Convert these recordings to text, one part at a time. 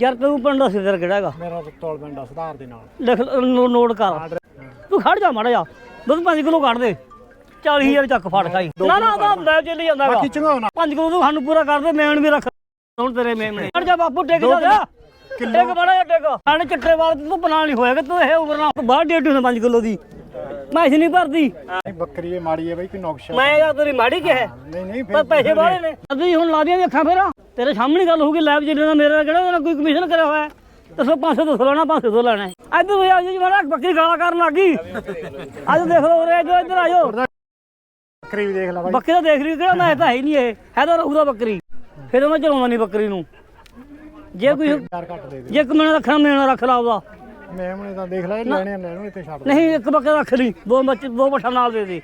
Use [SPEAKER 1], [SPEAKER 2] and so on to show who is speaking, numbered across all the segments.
[SPEAKER 1] ਯਾਰ ਤੂੰ ਪਿੰਡ ਦਾ ਸਿਰ ਕਿਹੜਾ ਹੈਗਾ?
[SPEAKER 2] ਮੇਰਾ ਤੋਲ ਪਿੰਡ ਆ ਸੁਧਾਰ ਦੇ ਨਾਲ।
[SPEAKER 1] ਲਿਖ ਨੋ- ਨੋਟ ਕਰ। ਤੂੰ ਖੜ ਜਾ ਮਾੜਾ ਜਾ ਦੁੱਧ 5 ਕਿਲੋ ਕੱਢ ਦੇ। 40000 ਚੱਕ ਫੜ ਖਾਈ। ਨਾ ਨਾ ਤਾਂ ਲੈ ਚੱਲੀ ਜਾਂਦਾ ਹੈਗਾ।
[SPEAKER 2] ਬਾਕੀ ਚੰਗਾ ਨਾ
[SPEAKER 1] 5 ਕਿਲੋ ਤੂੰ ਸਾਨੂੰ ਪੂਰਾ ਕਰ ਦੇ ਮੇਣ ਵੀ ਰੱਖ ਹੁਣ ਤੇਰੇ ਮੇਮਣੇ ਖੜ ਜਾ ਬਾਪੂ ਟਿਕ ਜਾ ਜਾ। ਇੱਕ ਬੜਾ ਜਿਹਾ ਟਿਕ ਸਾਨੇ ਚੱਟੇ ਵਾਲ ਤੂੰ ਬਣਾ ਨਹੀਂ ਹੋਏਗਾ ਤੂੰ ਇਹ ਉਮਰ ਨਾਲ ਬਾਹਰ ਡੇਢ ਨੂੰ 5 ਕਿਲੋ ਦੀ। ਮੈਂ ਇਸ ਨਹੀਂ ਭਰਦੀ।
[SPEAKER 2] ਨਹੀਂ ਬੱਕਰੀ ਇਹ ਮਾੜੀ ਹੈ ਬਈ ਕੋਈ ਨੁਕਸ਼
[SPEAKER 1] ਮੈਂ ਯਾਰ ਤੇਰੀ ਮਾੜੀ ਕਿਹਾ।
[SPEAKER 2] ਨਹੀਂ ਨਹੀਂ
[SPEAKER 1] ਪਰ ਪੈਸੇ ਵਾਲੇ ਨੇ। ਅਸੀਂ ਹੁਣ ਲਾ ਦੀਆਂ ਅੱਖਾਂ ਫੇਰਾ। ਤੇਰੇ ਸਾਹਮਣੇ ਗੱਲ ਹੋਊਗੀ ਲੈਬ ਜਿਹੜੇ ਮੇਰੇ ਨਾਲ ਕਿਹੜਾ ਉਹਦਾ ਕੋਈ ਕਮਿਸ਼ਨ ਕਰਿਆ ਹੋਇਆ ਹੈ? ਦੱਸੋ 500 ਤੋਂ ਲੈਣਾ 500 ਤੋਂ ਲੈਣਾ ਹੈ। ਇੱਧਰ ਹੋਇਆ ਜੀ ਮਾਰਾ ਬੱਕਰੀ ਗਾਲਾ ਕਰਨ ਲੱਗੀ ਅੱਜ ਦੇਖ ਲਓ ਉਰੇ ਜੋ ਇੱਧਰ ਆਜੋ
[SPEAKER 2] ਬੱਕਰੀ ਵੀ ਦੇਖ ਲੈ ਬਾਈ।
[SPEAKER 1] ਬੱਕਰੀ ਤਾਂ ਦੇਖ ਰਹੀ ਕਿਹੜਾ ਮੈਂ ਤਾਂ ਹੈ ਹੀ ਨਹੀਂ ਇਹ। ਹੈ ਤਾਂ ਰਹੂਗਾ ਬੱਕਰੀ। ਫਿਰ ਉਹ ਮੈਂ ਚਲਾਉਂਦਾ ਨਹੀਂ ਬੱਕਰੀ ਨੂੰ। ਜੇ ਕੋਈ
[SPEAKER 2] ਯਾਰ ਘੱਟ ਦੇ ਦੇ
[SPEAKER 1] ਜੇ ਇੱਕ ਮਹੀਨਾ ਰੱਖਣਾ ਮਹੀਨਾ ਰੱਖ ਲਾ ਉਹਦਾ।
[SPEAKER 2] ਮੈਂ ਹੁਣੇ ਤਾਂ ਦੇਖ ਲੈ ਲੈਣੇ ਆ, ਲੈਣੇ ਇੱਥੇ ਛੱਡ ਦੇ।
[SPEAKER 1] ਨਹੀਂ ਇੱਕ ਬੱਕਰਾ ਰੱਖ ਲਈ ਦੋ ਬੱਚੇ ਦੋ ਬੱਠਾ ਨਾਲ ਦੇ ਦੇ।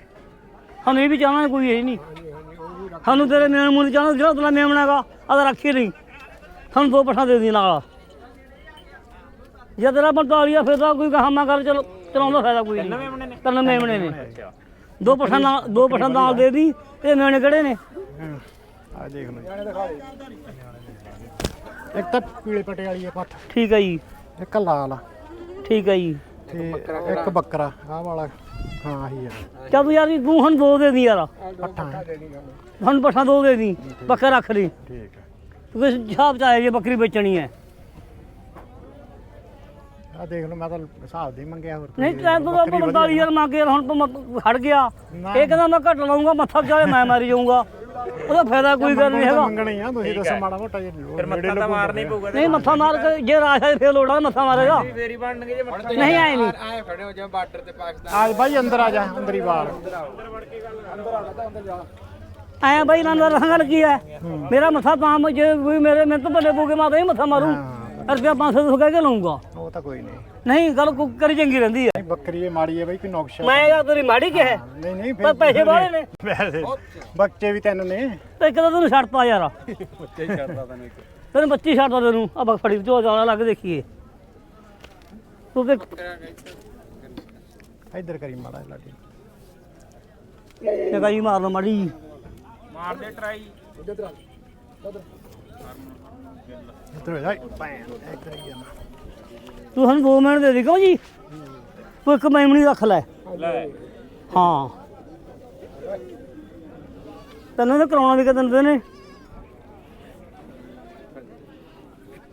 [SPEAKER 1] ਇਹ ਵੀ ਚਾਹਣਾ ਕੋਈ ਇਹ ਨਹੀਂ। ਸਾਨੂੰ ਤੇਰੇ ਮੇਨ ਮੂਲ ਚਾਹਣਾ ਜਿਹੜਾ ਤੇਰਾ ਮੇਮਣਾ ਹੈਗਾ ਆਦਾ ਰੱਖੀ ਨਹੀਂ। ਸਾਨੂੰ ਦੋ ਬੱਠਾ ਦੇ ਦੀ ਨਾਲ। ਜੇ ਤੇਰਾ 45 ਆ ਫਿਰ ਤਾਂ ਕੋਈ ਕਹਾਮਾ ਕਰ ਚਲੋ ਚਲਾਉਂਦਾ ਫਾਇਦਾ ਕੋਈ ਨਹੀਂ। ਤਿੰਨ ਮੇਮਣੇ ਨੇ। ਦੋ ਬੱਠਾ ਨਾਲ ਦੋ ਬੱਠਾ ਨਾਲ ਦੇ ਦੀ ਇਹ ਮੇਮਣੇ ਕਿਹੜੇ ਨੇ?
[SPEAKER 2] ਆ ਦੇਖ ਲਓ। ਇੱਕ ਤਾਂ ਪੀਲੇ ਪਟੇ ਵਾਲੀ ਹੈ ਪੱਠ।
[SPEAKER 1] ਠੀਕ ਹੈ ਜੀ।
[SPEAKER 2] ਇੱਕ ਲਾਲ ਆ।
[SPEAKER 1] ਠੀਕ ਹੈ ਜੀ।
[SPEAKER 2] ਤੇ ਇੱਕ ਬੱਕਰਾ। ਆਹ ਵਾਲਾ। ਹਾਂ ਆਹੀ ਆ।
[SPEAKER 1] ਚੱਲ ਯਾਰ ਤੂੰ ਹੁਣ ਦੋ ਦੇ ਦੀ ਯਾਰ।
[SPEAKER 2] ਪੱਠਾ।
[SPEAKER 1] ਹੁਣ ਬੱਠਾ ਦੋ ਦੇ ਦੀ ਬੱਕਰਾ ਰੱਖ ਲਈ।
[SPEAKER 2] ਠੀਕ ਹੈ
[SPEAKER 1] ਤੂੰ ਕਿਸ ਹਿਸਾਬ ਚ ਆਇਆ ਜੇ ਬੱਕਰੀ ਵੇਚਣੀ ਹੈ।
[SPEAKER 2] ਆ ਦੇਖ ਲਓ ਮੈਂ ਤਾਂ ਹਿਸਾਬ ਦੇ ਮੰਗਿਆ ਹੋਰ
[SPEAKER 1] ਨਹੀਂ ਤੈਂ ਤੋਂ ਤਾਂ 45000 ਮੰਗ ਹੁਣ ਤੂੰ ਹਟ ਗਿਆ। ਇਹ ਕਹਿੰਦਾ ਮੈਂ ਘੱਟ ਲਾਉਂਗਾ ਮੱਥਾ ਚਾਲੇ ਮੈਂ ਮਾਰੀ ਜਾਊਂਗਾ। ਉਹਦਾ ਫਾਇਦਾ ਕੋਈ ਗੱਲ ਨਹੀਂ ਹੈਗਾ।
[SPEAKER 2] ਮੰਗਣਾ ਆ ਤੁਸੀਂ ਦੱਸੋ ਮਾੜਾ ਮੋਟਾ ਜੇ ਫਿਰ ਮੱਥਾ ਤਾਂ ਮਾਰਨਾ ਪਊਗਾ
[SPEAKER 1] ਨਹੀਂ ਮੱਥਾ ਮਾਰ ਕੇ ਜੇ ਰਾਸ਼ਾ ਫੇਰ ਲੋੜਾ ਮੱਥਾ ਮਾਰੇਗਾ।
[SPEAKER 3] ਫੇਰੀ ਬਣਨਗੇ ਜੇ
[SPEAKER 1] ਨਹੀਂ ਆਏ ਨਹੀਂ।
[SPEAKER 3] ਆਏ ਖੜੇ ਹੋ ਜਾ ਬਾਰਡਰ ਤੇ ਪਾਕਿਸਤਾਨ।
[SPEAKER 2] ਆ ਬਾਈ ਅੰਦਰ ਆ ਜਾ ਅੰਦਰ ਹੀ ਵਾਲ।
[SPEAKER 1] ਆਇਆ ਬਾਈ ਨਾਲ ਰਹਾਂਗਾ ਕੀ ਹੈ? ਮੇਰਾ ਮੱਥਾ ਤਾਂ ਮ- ਜੇ ਮੇਰੇ ਮੈਨੂੰ ਤਾਂ ਭਲੇ ਪੂਗੇ ਮੈਂ ਤਾਂ ਹੀ ਮੱਥਾ ਮਾਰੂ। ਰੁਪਿਆ 500 ਤੋਂ ਕਹਿ ਕੇ ਲਊਂਗਾ।
[SPEAKER 2] ਉਹ ਤਾਂ ਕੋਈ ਨਹੀਂ।
[SPEAKER 1] ਨਹੀਂ ਗੱਲ ਕੁ- ਕਰੀ ਚੰਗੀ ਰਹਿੰਦੀ ਹੈ।
[SPEAKER 2] ਨਹੀਂ ਬੱਕਰੀ ਇਹ ਮਾੜੀ ਹੈ ਬਾਈ ਕੋਈ ਨੁਕਸ਼
[SPEAKER 1] ਮੈਂ ਯਾਰ ਤੇਰੀ ਮਾੜੀ ਕਿਹਾ
[SPEAKER 2] ਨਹੀਂ ਨਹੀਂ
[SPEAKER 1] ਪਰ ਪੈਸੇ ਵਾਲੇ ਨੇ।
[SPEAKER 2] ਵੈਸੇ ਬੱਚੇ ਵੀ ਤਿੰਨ ਨੇ।
[SPEAKER 1] ਤੇ ਇੱਕ ਤਾਂ ਤੈਨੂੰ ਛੱਡਤਾ ਯਾਰ। ਬੱਚੇ ਛੱਡਦਾ ਤੈਨੂੰ ਤੈਨੂੰ ਬੱਚੀ ਛੱਡਦਾ ਤੈਨੂੰ। ਆ ਬਕ ਫੜੀ ਚੋ ਜਾਣਾ ਲੱਗ ਦੇਖੀਏ। ਤੂੰ ਤੇ
[SPEAKER 2] ਇੱਧਰ ਕਰੀ ਮਾੜਾ ਲਾਡੀ।
[SPEAKER 1] ਜਗਾਈ ਮਾਰ ਲਓ ਮਾੜੀ।
[SPEAKER 3] ਮਾਰ ਦੇ ਟਰਾਈ।
[SPEAKER 2] ਇੱਧਰ ਹੋ ਜਾ ਭੈਣ ਇੱਧਰ ਹੀ।
[SPEAKER 1] ਤੂੰ ਸਾਨੂੰ 2 ਮਿੰਟ ਦੇ ਦੇ ਕਿਉਂ ਜੀ? ਤੂੰ ਇੱਕ ਮੈਮਣੀ ਰੱਖ ਲੈ। ਹਾਂ। ਤੈਨੂੰ ਤਾਂ ਕਰਾਉਣਾ ਵੀ ਕਦਨ ਨੇ?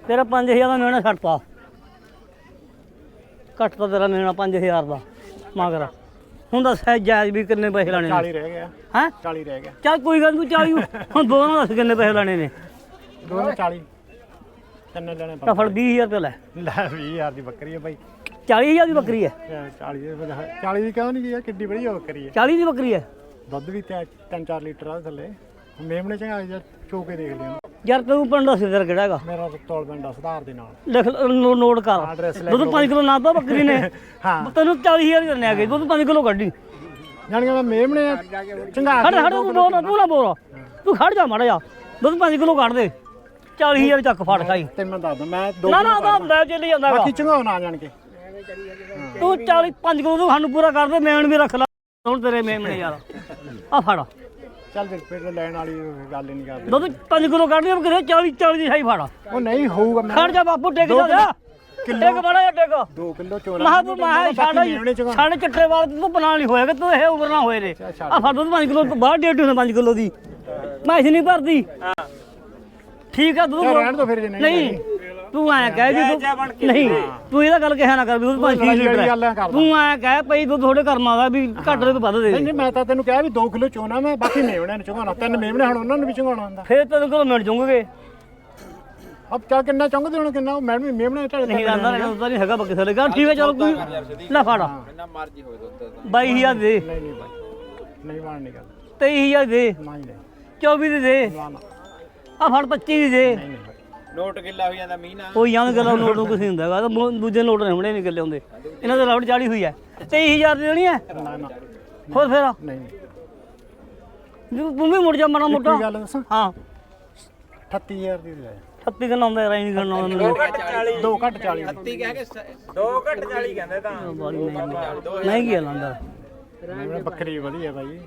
[SPEAKER 1] ਤੇਰਾ 5000 ਦਾ ਮੇਣਾ ਛੱਡਤਾ। ਘੱਟ ਤਾਂ ਤੇਰਾ ਮੇਣਾ 5000 ਦਾ ਮਗਰ। ਹੁਣ ਦੱਸ ਜਾਇਜ਼ ਵੀ ਕਿੰਨੇ ਪੈਸੇ ਲੈਣੇ ਨੇ?
[SPEAKER 2] 40 ਰਹਿ ਗਿਆ।
[SPEAKER 1] ਹੈ?
[SPEAKER 2] 40 ਰਹਿ ਗਿਆ।
[SPEAKER 1] ਚੱਲ ਕੋਈ ਗੱਲ ਨੀ, ਤੂੰ 40 ਹੁਣ ਦੋਨਾਂ ਦੱਸ ਕਿੰਨੇ ਪੈਸੇ ਲੈਣੇ ਨੇ?
[SPEAKER 2] ਦੋਨੋਂ 40 ਤਿੰਨ ਲੈਣੇ
[SPEAKER 1] ਤਾਂ ਫੜ 20000 ਰੁਪਏ ਲੈ।
[SPEAKER 2] ਲੈ 20000 ਦੀ ਬੱਕਰੀ ਹੈ ਬਾਈ।
[SPEAKER 1] 40000 ਦੀ ਬੱਕਰੀ ਹੈ?
[SPEAKER 2] 40 ਦੀ ਵਜ੍ਹਾ- 40 ਦੀ ਕਿਉਂ ਨਹੀਂ ਜੀ ਕਿੱਡੀ ਵਧੀਆ ਬੱਕਰੀ ਹੈ
[SPEAKER 1] 40 ਦੀ ਬੱਕਰੀ ਹੈ?
[SPEAKER 2] ਦੁੱਧ ਵੀ 3-4 ਲੀਟਰ ਆ ਥੱਲੇ। ਮੇਮਣੇ ਚੰਗਾ ਜਾਂ ਚੋ ਕੇ ਦੇਖ ਲਿਓ
[SPEAKER 1] ਯਾਰ ਤੂੰ ਪਿੰਡ ਦਾ ਸਿਰ ਕਿਹੜਾ ਹੈਗਾ?
[SPEAKER 2] ਮੇਰਾ ਤੋਲ ਪਿੰਡ ਆ ਸੁਧਾਰ ਦੇ ਨਾਲ।
[SPEAKER 1] ਲਿਖ ਨੋ- ਨੋਟ ਕਰ।
[SPEAKER 2] Address ਲੈ
[SPEAKER 1] ਦੁੱਧ 5 ਕਿਲੋ ਨਾ ਦੋ ਬੱਕਰੀ ਨੇ।
[SPEAKER 2] ਹਾਂ।
[SPEAKER 1] ਤੈਨੂੰ 40000 ਕਰਨੇ ਆ ਗਏ ਦੁੱਧ 5 ਕਿਲੋ ਕੱਢੀ।
[SPEAKER 2] ਜਾਣ ਕੇ ਮੈਂ ਮੇਮਣੇ ਚੰਗਾ
[SPEAKER 1] ਖੜ ਖੜ ਤੂੰ ਬੋਲ ਤੂੰ ਨਾ ਬੋਲ। ਤੂੰ ਖੜ ਜਾ ਮਾੜਾ ਜਾ ਦੁੱਧ 5 ਕਿਲੋ ਕੱਢ ਦੇ। 40000 ਚੱਕ ਫੜ ਖਾਈ।
[SPEAKER 2] ਤੇ ਮੈਂ ਦੱਸਦਾ ਮੈਂ ਦੋ
[SPEAKER 1] ਨਾ ਨਾ ਤਾਂ ਲੈ ਚੱਲੀ ਜਾਂਦਾ
[SPEAKER 2] ਬਾਕੀ ਚੰਗਾ ਨਾ ਜਾਣ ਕੇ।
[SPEAKER 1] ਤੂੰ 40 5 ਕਿਲੋ ਤੂੰ ਸਾਨੂੰ ਪੂਰਾ ਕਰ ਦੇ ਮੇਣ ਵੀ ਰੱਖ ਲੈ। ਹੁਣ ਤੇਰੇ ਮੇਮਣੇ ਯਾਰ। ਆ ਫੜ।
[SPEAKER 2] ਚੱਲ ਫਿਰ ਫਿਰ ਲੈਣ ਵਾਲੀ ਗੱਲ ਹੀ ਨਹੀਂ ਕਰਦੇ।
[SPEAKER 1] ਦੁੱਧ 5 ਕਿਲੋ ਕੱਢ ਦੇ ਕਿਤੇ 40 40 ਦੀ ਸਾਈ ਫੜ।
[SPEAKER 2] ਉਹ ਨਹੀਂ ਹੋਊਗਾ ਮੈਂ
[SPEAKER 1] ਖੜ ਜਾ ਬਾਪੂ ਟਿਕ ਜਾ ਜਾ। ਬੜਾ ਟਿਕ
[SPEAKER 2] 2 ਕਿਲੋ ਚੋਲਾ
[SPEAKER 1] ਮਹਾ ਤੂੰ ਮਹਾ ਸਾਡੇ ਸਾਡੇ ਚੱਟੇ ਵਾਲ ਤੂੰ ਬਣਾ ਨਹੀਂ ਹੋਏਗਾ ਤੂੰ ਇਹ ਉਮਰ ਨਾ ਹੋਏ ਨੇ? ਆ ਫੜ ਦੁੱਧ 5 ਕਿਲੋ ਬਾਹਰ ਡੇਢ ਨੂੰ 5 ਕਿਲੋ ਦੀ। ਮੈਂ ਇਸ ਨਹੀਂ ਭਰਦੀ। ਠੀਕ ਆ ਦੁੱਧ
[SPEAKER 2] ਰਹਿਣ ਦੋ ਫਿਰ ਜੇ ਨਹੀਂ
[SPEAKER 1] ਨਹੀਂ ਤੂੰ ਐ ਕਹਿ ਵੀ ਤੂੰ ਨਹੀਂ ਤੂੰ ਇਹਦਾ ਗੱਲ ਕਹਿਆ ਨਾ ਕਰ ਵੀ ਦੁੱਧ 5
[SPEAKER 2] ਲੜਾਈ
[SPEAKER 1] ਲੀਟਰ। ਤੂੰ ਐ ਕਹਿ ਪਈ ਦੁੱਧ ਥੋੜੇ ਕਰਮਾਂ ਦਾ ਵੀ ਘੱਟ ਦੇ ਤੋਂ ਵੱਧ ਦੇ।
[SPEAKER 2] ਨਹੀਂ ਨਹੀਂ ਮੈਂ ਤਾਂ ਤੈਨੂੰ ਕਿਹਾ ਵੀ 2 ਕਿਲੋ ਚੋਣਾ ਮੈਂ ਬਾਕੀ ਮੇਵਣਿਆਂ ਨੂੰ ਚੁਗਾਉਣਾ ਤਿੰਨ ਮੇਵਣੇ ਹੁਣ ਉਹਨਾਂ ਨੂੰ ਵੀ ਚੁਗਾਉਣਾ ਹੁੰਦਾ।
[SPEAKER 1] ਫੇਰ ਤੈਨੂੰ ਕੋਲ ਮਿਲ ਜੂਗੇ
[SPEAKER 2] ਅਬ ਕਿਆ ਕਿੰਨਾ ਚਾਹੁੰਦੇ ਹੁਣ ਕਿੰਨਾ? ਮੈਡਮ ਮੇਵਣੇ ਢਾਲੇ
[SPEAKER 1] ਨਹੀਂ ਜਾਂਦਾ ਨਹੀਂ ਹੁੰਦਾ ਨਹੀਂ ਹੈਗਾ ਬੱਕੇ ਥਲੇ ਗਾ ਠੀਕ ਹੈ ਚਲ ਕੋਈ ਲੈ ਫੜ।
[SPEAKER 3] ਜਿੰਨਾ ਮਰਜ਼ੀ ਹੋਵੇ ਦੁੱਧ ਦਾ।
[SPEAKER 1] 22000 ਦੇ।
[SPEAKER 2] ਨਹੀਂ ਨਹੀਂ ਬਾਈ। ਨਹੀਂ ਬਣਨੀ ਗੱਲ।
[SPEAKER 1] 23000 ਦੇ।
[SPEAKER 2] ਨਾ ਹੀ ਲੈ।
[SPEAKER 1] 24 ਦੇ ਦੇ।
[SPEAKER 2] ਨਾ ਨਾ।
[SPEAKER 1] ਆ ਫੜ 25 ਦੀ ਦੇ।
[SPEAKER 3] ਨੋਟ ਕਿੱਲਾ ਹੋ ਜਾਂਦਾ ਮੀਂਹ ਨਾਲ।
[SPEAKER 1] ਉਹ ਯਾਂ ਗੱਲਾਂ ਨੋਟ ਨੂੰ ਕੁਛ ਨਹੀਂ ਹੁੰਦਾ ਹੈਗਾ। ਤਾਂ ਮੂੰਹ- ਦੂਜੇ ਨੋਟ ਨੇ ਹੁਣੇ ਨਹੀਂ ਗੱਲੇ ਹੁੰਦੇ। ਇਹਨਾਂ ਦੇ ਲਾਉਡ ਚਾੜੀ ਹੋਈ ਹੈ। 23000 ਦੀ ਦੇਣੀ ਹੈ?
[SPEAKER 2] ਨਾ ਨਾ।
[SPEAKER 1] ਹੋਰ ਫੇਰ?
[SPEAKER 2] ਨਹੀਂ
[SPEAKER 1] ਤੂੰ ਵੀ ਮੁੜ ਜਾ ਮਾੜਾ ਮੋਟਾ।
[SPEAKER 2] ਕੀ ਗੱਲ ਦੱਸਾਂ?
[SPEAKER 1] ਹਾਂ।
[SPEAKER 2] 38000 ਦੀ ਲੈ
[SPEAKER 1] 36 ਦਿਨ ਆਉਂਦਾ ਰਾਈ ਨਹੀਂ ਕਰਨਾ ਉਹਨੂੰ
[SPEAKER 2] ਦੋ ਘੱਟ 40
[SPEAKER 3] 30 ਕਹਿ ਕੇ 2 ਘੱਟ 40 ਕਹਿੰਦੇ ਤਾਂ।
[SPEAKER 1] ਨਹੀਂ ਕੀ ਲੰਦਾ
[SPEAKER 2] ਮੇਵਣੇ ਬੱਕਰੀ ਵਧੀਆ ਬਾਈ।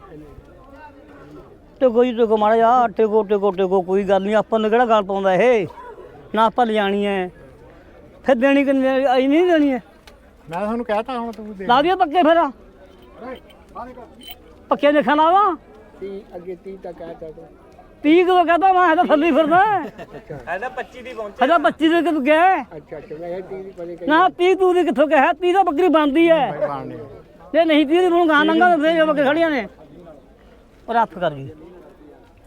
[SPEAKER 1] ਤੇ ਕੋਈ ਤੇ ਕੋ ਮਾੜਾ ਜਾ ਟੇਕੋ ਟੇਕੋ ਟੇਕੋ ਕੋਈ ਗੱਲ ਨਹੀਂ ਆਪਾਂ ਨੂੰ ਕਿਹੜਾ ਗੱਲ ਪਾਉਂਦਾ ਇਹ? ਨਾ ਆਪਾਂ ਲਿਜਾਣੀ ਹੈ। ਫਿਰ ਦੇਣੀ ਕਿੰਨੀ ਆਈ ਨਹੀਂ ਦੇਣੀ ਹੈ।
[SPEAKER 2] ਮੈਂ ਤੁਹਾਨੂੰ ਕਹਿਤਾ ਹੁਣ ਤੂੰ ਦੇ।
[SPEAKER 1] ਲਾ ਦਈਏ ਪੱਕੇ ਫਿਰ। ਪੱਕੇ ਦੇਖਣ ਲਾਵਾ
[SPEAKER 2] 30 ਅੱਗੇ 30 ਤੱਕ ਆ ਤਾ।
[SPEAKER 1] 30 ਕਿਲੋ ਕਹਦਾ ਮੈਂ ਇਹਦਾ ਥੱਲੇ ਫਿਰਦਾ।
[SPEAKER 3] ਇਹਦਾ 25 ਦੀ ਪਹੁੰਚ
[SPEAKER 1] ਹਜਾ 25 ਦੇ ਕਿਦੋਂ ਗਿਆ?
[SPEAKER 2] ਅੱਛਾ ਅੱਛਾ ਮੈਂ 30 ਦੀ ਪਰੇ
[SPEAKER 1] ਨਾ 30 ਤੂੰ ਦੀ ਕਿੱਥੋਂ ਕਿਹਾ 30 ਤਾਂ ਬੱਕਰੀ ਬਣਦੀ ਜੇ ਨਹੀਂ 30 ਦੀ ਮੈਨੂੰ ਗਾਂ ਨੰਗਾ ਦੇ ਜੋ ਬੱਕਰੀ ਖੜੀਆਂ ਨੇ। ਪਰ ਹੱਥ ਕਰ ਗਈ।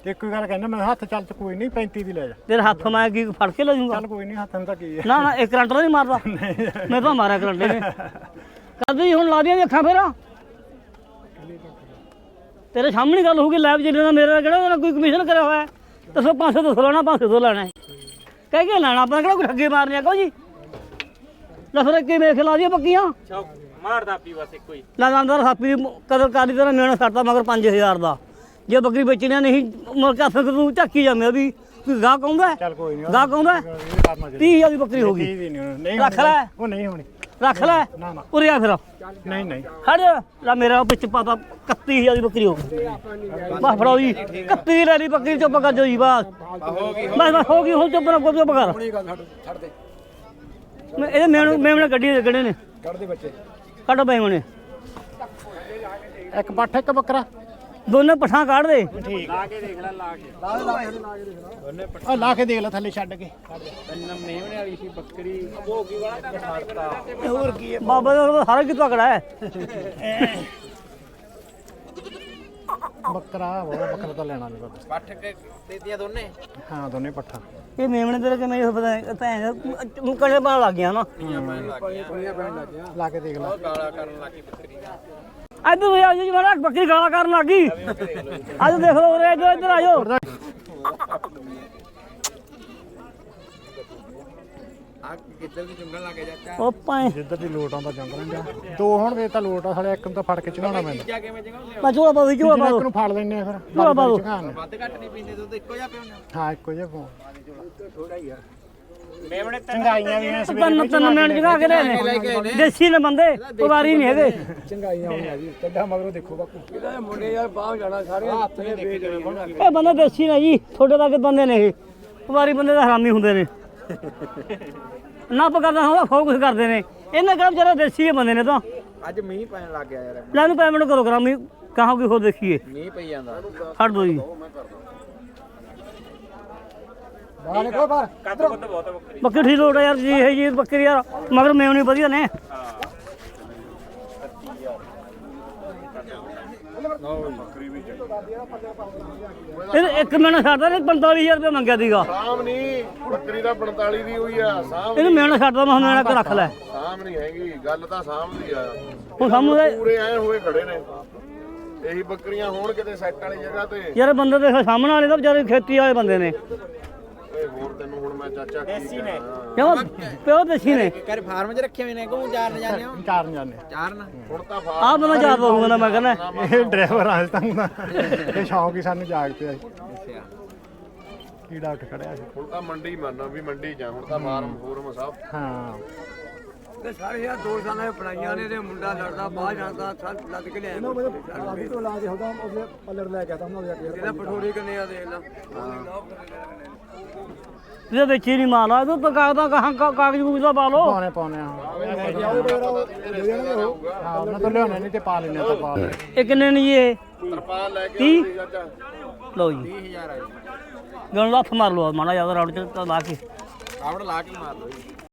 [SPEAKER 2] ਤੇ ਕੋਈ ਗੱਲ ਕਹਿੰਦਾ ਮੈਂ ਹੱਥ ਚੱਲ ਚ ਕੋਈ ਨਹੀਂ 35 ਦੀ ਲੈ ਜਾ।
[SPEAKER 1] ਤੇਰੇ ਹੱਥ ਮੈਂ ਕੀ ਫੜ ਕੇ ਲੈ ਜਾਊਂਗਾ?
[SPEAKER 2] ਚੱਲ ਕੋਈ ਨਹੀਂ ਹੱਥਾਂ ਨੂੰ ਤਾਂ ਕੀ ਹੈ।
[SPEAKER 1] ਨਾ ਨਾ ਇੱਕ ਕਰੰਟ ਨਹੀਂ ਮਾਰਦਾ। ਮੈਂ ਤਾਂ ਮਾਰਿਆ ਕਰੰਟੇ ਨੇ ਕਦੀ ਹੁਣ ਲਾ ਦੀਆਂ ਅੱਖਾਂ ਫੇਰਾ। ਤੇਰੇ ਸਾਹਮਣੇ ਗੱਲ ਹੋਊਗੀ ਲੈਬ ਜਿਹੜੇ ਦਾ ਮੇਰੇ ਨਾਲ ਕਿਹੜਾ ਉਹਦਾ ਕੋਈ ਕਮਿਸ਼ਨ ਕਰਿਆ ਹੋਇਆ ਹੈ? ਦੱਸੋ 500 ਤੋਂ ਲੈਣਾ 500 ਤੋਂ ਲੈਣਾ ਹੈ। ਕਹਿ ਕੇ ਲੈਣਾ ਆਪਾਂ ਕਿਹੜਾ ਕੋਈ ਠੱਗੇ ਮਾਰਨੇ ਆ ਕਹੋ ਜੀ। ਲੈ ਫਿਰ ਕੀ ਮੇਖ ਲਾ ਦੀਆਂ ਪੱਕੀਆਂ?
[SPEAKER 3] ਮਾਰਦਾ ਪੀ ਬਸ ਇੱਕੋ ਹੀ।
[SPEAKER 1] ਲੈ ਲਾਂਦਰ ਹਾਪੀ ਦੀ ਕਦਰ ਕਾਦੀ ਤਰ੍ਹਾਂ ਮੇਣਾ ਸੱਟਦਾ ਮਗਰ 5000 ਦਾ। ਜੇ ਬੱਕਰੀ ਵੇਚਣੀ ਨਹੀਂ ਕੇ ਹੱਥ ਤੂੰ ਝੱਕੀ ਜਾਂਦੇ ਵੀ ਕੋਈ ਗਾਹ ਕਹੁੰਦਾ
[SPEAKER 2] ਚੱਲ ਕੋਈ ਨਹੀਂ
[SPEAKER 1] ਗਾਹ
[SPEAKER 2] ਇਹ ਚਾਹੀਦਾ
[SPEAKER 1] 30000 ਦੀ ਬੱਕਰੀ ਹੋ ਗਈ।
[SPEAKER 2] 30 ਦੀ ਨਹੀਂ ਹੋਣੀ। ਨਹੀਂ
[SPEAKER 1] ਰੱਖ
[SPEAKER 2] ਹੋਣੀ।
[SPEAKER 1] ਲੈ।
[SPEAKER 2] ਉਹ ਨਹੀਂ ਹੋਣੀ।
[SPEAKER 1] ਰੱਖ ਲੈ।
[SPEAKER 2] ਨਾ ਨਾ।
[SPEAKER 1] ਉਰੇ ਆ ਫਿਰ।
[SPEAKER 2] ਨਹੀਂ ਨਹੀਂ।
[SPEAKER 1] ਹਟ ਜਾ। ਲੈ ਮੇਰਾ ਵਿੱਚ ਪਾਤਾ 31000 ਦੀ ਬੱਕਰੀ ਹੋ ਗਈ। ਬਸ ਫੜਾਓ ਜੀ 31 ਦੀ ਲੈ ਲਈ ਬੱਕਰੀ ਚੁੱਪ ਕਰ ਜਾਓ ਜੀ ਬਸ।
[SPEAKER 3] ਹੋ ਗਈ
[SPEAKER 1] ਬਸ ਬਸ ਹੋ ਗਈ ਹੁਣ ਚੁੱਪ ਨਾ ਚੁੱਪ ਕਰ। ਮੈਂ ਇਹਦੇ ਮੇਮਣੇ ਮੇਮਣੇ ਗੱਡੀ ਦੇ ਕਿਹੜੇ ਨੇ?
[SPEAKER 2] ਕੱਢ ਦੇ ਬੱਚੇ।
[SPEAKER 1] ਕੱਢ ਮੇਮਣੇ
[SPEAKER 2] ਇੱਕ ਪੱਠ ਇੱਕ ਬੱਕਰਾ।
[SPEAKER 1] ਦੋਨੇ ਪਠਾਂ ਕੱਢ ਦੇ।
[SPEAKER 3] ਲਾ ਕੇ ਦੇਖ ਲੈ ਲਾ ਕੇ
[SPEAKER 2] ਆ ਲਾ ਕੇ ਦੇਖ ਲੈ ਥੱਲੇ ਛੱਡ ਕੇ।
[SPEAKER 3] ਤਿੰਨ ਮੇਵਣੇ ਵਾਲੀ ਸੀ ਬੱਕਰੀ ਭੋਗੀ ਵਾਲਾ ਤਾਂ ਛੱਡਤਾ
[SPEAKER 2] ਹੋਰ ਕੀ ਹੈ?
[SPEAKER 1] ਬਾਬਾ ਦਾ ਸਾਰਾ ਕੀ ਤਕੜਾ ਹੈ।
[SPEAKER 2] ਬੱਕਰਾ ਉਹ ਬੱਕਰਾ ਤਾਂ ਲੈਣਾ ਨਹੀਂ ਬਾਬਾ।
[SPEAKER 3] ਪੱਠ ਕੇ ਦੇਤੀਆਂ ਦੋਨੇ?
[SPEAKER 2] ਹਾਂ ਦੋਨੇ ਪੱਠਾ।
[SPEAKER 1] ਇਹ ਮੇਮਣੇ ਤੇਰੇ ਕਿਵੇਂ ਇਹ ਪਤਾ ਭੈਣ ਨੂੰ ਕੜੇ ਪਾ ਲੱਗ ਗਿਆ ਨਾ।
[SPEAKER 2] ਲਾ ਕੇ ਦੇਖ ਲੈ।
[SPEAKER 3] ਗਾਲਾ ਕਰਨ ਲੱਗੀ ਬੱਕਰੀ
[SPEAKER 1] ਇੱਧਰ ਵੀ ਆ ਜੀ ਮਾਰਾ ਬੱਕਰੀ ਗਾਲਾਂ ਕਰਨ ਲੱਗ ਗਈ। ਅੱਜ ਦੇਖ ਲਓ ਉਰੇ ਇੱਧਰ ਇੱਧਰ ਆਜੋ ਉਹ ਪਾਏ
[SPEAKER 2] ਜਿੱਧਰ ਦੀ ਲੋਟ ਆਉਂਦਾ ਜੰਗਲਾਂ ਜਾ ਦੋ ਹੁਣ ਦੇ ਤਾਂ ਲੋਟ ਆ ਸਾਲੇ ਇੱਕ ਨੂੰ ਤਾਂ ਫੜ ਕੇ ਚੜਾਉਣਾ ਪੈਂਦਾ।
[SPEAKER 3] ਜਾ ਕਿਵੇਂ ਜਗਾਉਂਦੇ
[SPEAKER 1] ਮੈਂ ਚੋਲਾ ਪਾ ਦੇ ਚੋਲਾ ਪਾ
[SPEAKER 2] ਇੱਕ
[SPEAKER 1] ਦੋ
[SPEAKER 2] ਨੂੰ ਫੜ ਲੈਣੇ ਆ ਫਿਰ।
[SPEAKER 1] ਚੋਲਾ ਪਾ ਦੋ
[SPEAKER 2] ਚੜਾਉਣੇ।
[SPEAKER 3] ਵੱਧ ਘੱਟ ਨਹੀਂ ਪੀਂਦੇ ਦੁੱਧ ਇੱਕੋ ਜਿਹਾ ਪਿਉਂਦੇ
[SPEAKER 2] ਹਾਂ ਇੱਕੋ ਜਿਹਾ ਫੋਨ
[SPEAKER 3] ਮੇਵਣੇ
[SPEAKER 2] ਚੰਗਾਈਆਂ ਵੀ ਇਸ
[SPEAKER 1] ਤਿੰਨ ਤਿੰਨ ਮਿੰਟ ਜਗਾ ਕੇ ਲੈ ਨੇ। ਦੇਸੀ ਨੇ ਬੰਦੇ ਪਵਾਰੀ ਨਹੀਂ ਹੈਗੇ
[SPEAKER 2] ਚੰਗਾਈਆਂ ਹੋਣੀਆਂ ਜੀ ਕੱਢਾ ਮਗਰੋਂ ਦੇਖੋ ਬਾਪੂ। ਇਹਦਾ ਮੁੰਡੇ ਯਾਰ ਬਾਹਰ ਜਾਣਾ ਸਾਰੇ ਹੱਥ ਨੇ ਵੇਚਣੇ
[SPEAKER 1] ਇਹ ਬੰਦੇ ਦੇਸੀ ਨੇ ਜੀ ਤੁਹਾਡੇ ਵਰਗੇ ਬੰਦੇ ਨੇ ਇਹ। ਪਵਾਰੀ ਬੰਦੇ ਤਾਂ ਹਰਾਮੀ ਹੁੰਦੇ ਨੇ। ਨੱਪ ਕਰਦਾ ਹੁੰਦਾ ਫੋਕਸ ਕਰਦੇ ਨੇ। ਇਹਨਾਂ ਕਿਹੜਾ ਵਿਚਾਰਾ ਦੇਸੀ ਬੰਦੇ ਨੇ ਤਾਂ।
[SPEAKER 3] ਅੱਜ ਮੀਂਹ ਪੈਣ ਲੱਗ ਗਿਆ ਯਾਰ।
[SPEAKER 1] ਲੈ ਨੂੰ ਪੈਮੈਂਟ ਕਰੋ ਕਰਾਮੀ ਕਹਾਂ ਕੋਈ ਹੋਰ ਦੇਖੀਏ।
[SPEAKER 3] ਮੀਂਹ ਪਈ ਜਾਂਦਾ।
[SPEAKER 1] ਛੱਡ ਦੋ ਜੀ।
[SPEAKER 2] ਬਾਹਰ ਨਿਕਲੋ ਬਾਹਰ।
[SPEAKER 3] ਕੱਦ ਕੁੱਦ ਬਹੁਤ ਬੱਕਰੀ।
[SPEAKER 1] ਬੱਕਰੀ ਠੀਕ ਲੋਟ ਆ ਯਾਰ ਜੀ ਇਹ ਜੀ ਬੱਕਰੀ ਯਾਰ ਮਗਰ ਮੇਵਣੀ ਵਧੀਆ ਨੇ। ਇਹ ਇੱਕ ਮਹੀਨਾ ਛੱਡਦਾ ਨੇ 45000 ਰੁਪਏ ਮੰਗਿਆ ਸੀਗਾ।
[SPEAKER 4] ਸਾਮ ਨਹੀਂ ਬੱਕਰੀ ਦਾ 45 ਦੀ ਹੋਈ ਆ ਸਾਮ
[SPEAKER 1] ਇਹਨੂੰ ਮਹੀਨਾ ਛੱਡਦਾ ਮੈਂ ਮਹੀਨਾ ਕੇ ਰੱਖ ਲੈ।
[SPEAKER 4] ਸਾਮ ਨਹੀਂ ਹੈਗੀ ਗੱਲ ਤਾਂ ਸਾਮ ਦੀ ਆ।
[SPEAKER 1] ਹੁਣ ਸਾਹਮਣੇ
[SPEAKER 4] ਪੂਰੇ ਐ ਹੋਏ ਖੜੇ ਨੇ। ਇਹੀ ਬੱਕਰੀਆਂ ਹੋਣ ਕਿਤੇ ਸੈੱਟ ਵਾਲੀ ਜਗ੍ਹਾ ਤੇ।
[SPEAKER 1] ਯਾਰ ਬੰਦੇ ਦੇ ਸਾਹਮਣੇ ਵਾਲੇ ਤਾਂ ਵਿਚਾਰੇ ਖੇਤੀ ਵਾਲੇ ਬੰਦੇ ਨੇ
[SPEAKER 4] ਓਏ ਹੋਰ ਤੈਨੂੰ ਹੁਣ ਮੈਂ ਚਾਚਾ ਦੇਸੀ ਨੇ।
[SPEAKER 1] ਕਿਉਂ? ਪਿਓ ਦੇਸੀ ਨੇ।
[SPEAKER 3] ਘਰ ਫਾਰਮ 'ਚ ਰੱਖੇ ਹੋਏ ਨੇ ਕੋ ਚਾਰ ਨ ਜਾਂਦੇ ਹੋ?
[SPEAKER 2] ਚਾਰ ਜਾਣੇ
[SPEAKER 3] ਚਾਰ ਨਾ
[SPEAKER 4] ਹੁਣ ਤਾਂ ਫਾ
[SPEAKER 1] ਆਹ ਬੰਦਾ ਚਾਰ ਦਊਗਾ ਨਾ ਮੈਂ ਕਹਿੰਦਾ।
[SPEAKER 2] ਇਹ ਡਰਾਈਵਰ ਅੱਜ ਤੱਕ ਦਾ ਇਹ ਸ਼ੌਂਕ ਹੀ ਸਾਨੂੰ ਜਾਗ ਪਿਆ ਸੀ।
[SPEAKER 3] ਅੱਛਾ।
[SPEAKER 2] ਕੀੜਾ ਉੱਠ ਖੜਿਆ ਸੀ।
[SPEAKER 4] ਹੁਣ ਤਾਂ ਮੰਡੀ ਮੰਨਣਾ ਵੀ ਮੰਡੀ ਜਾ ਹੁਣ ਤਾਂ ਫਾਰਮ ਫੋਰਮ ਸਭ।
[SPEAKER 2] ਹਾਂ।
[SPEAKER 5] ਤੇ ਸਾਰੇ ਯਾਰ ਦੋ ਸਾਲਾਂ ਦੇ ਪੜਾਈਆਂ ਨੇ ਤੇ ਮੁੰਡਾ ਲੜਦਾ ਬਾਹਰ ਜਾਂਦਾ ਸਭ ਲੱਦ ਕੇ ਲਿਆਇਆ
[SPEAKER 2] ਆਦੀ ਤੋਂ ਲਾ ਦੇ ਹੁੰਦਾ ਉਹਦੇ ਪੱਲੜ ਲੈ ਕੇ ਆਤਾ ਉਹਨਾਂ ਦੇ
[SPEAKER 5] ਇਹਦਾ ਪਠੋਰੀ ਕਿੰਨੇ ਆ ਦੇਖ ਲਾ
[SPEAKER 1] ਇਹਦੇ ਵਿੱਚ ਹੀ ਨਹੀਂ ਮਾਲਾ ਇਹ ਤਾਂ ਕਾਗਦਾ ਕਹਾਂ ਕਾਗਜ਼ ਕੂਗਜ਼ ਦਾ ਪਾ ਲਓ।
[SPEAKER 2] ਪਾਉਣੇ ਪਾਉਣੇ ਹਾਂ। ਹਾਂ ਉਹਨਾਂ ਤੋਂ ਲਿਆਉਣੇ ਨਹੀਂ ਤੇ ਪਾ ਲੈਣੇ ਤਾਂ ਪਾ ਲੈ
[SPEAKER 1] ਇਹ ਕਿੰਨੇ ਨੇ ਜੀ ਇਹ?
[SPEAKER 4] ਤਰਪਾਲ ਲੈ ਕੇ
[SPEAKER 1] ਕੀ?
[SPEAKER 4] ਆਉਂਦੀ ਚਾਚਾ
[SPEAKER 1] ਲਓ ਜੀ।
[SPEAKER 3] 20000 ਆ ਜੀ।
[SPEAKER 1] ਗਣ ਲੱਥ ਮਾਰ ਲਓ ਮਾੜਾ ਜ਼ਿਆਦਾ ਰੌੜ ਚ ਤਾਂ ਲਾ ਕੇ।
[SPEAKER 3] ਕਾਵੜ ਲਾ ਕੇ ਮਾਰ ਲਓ ਜੀ।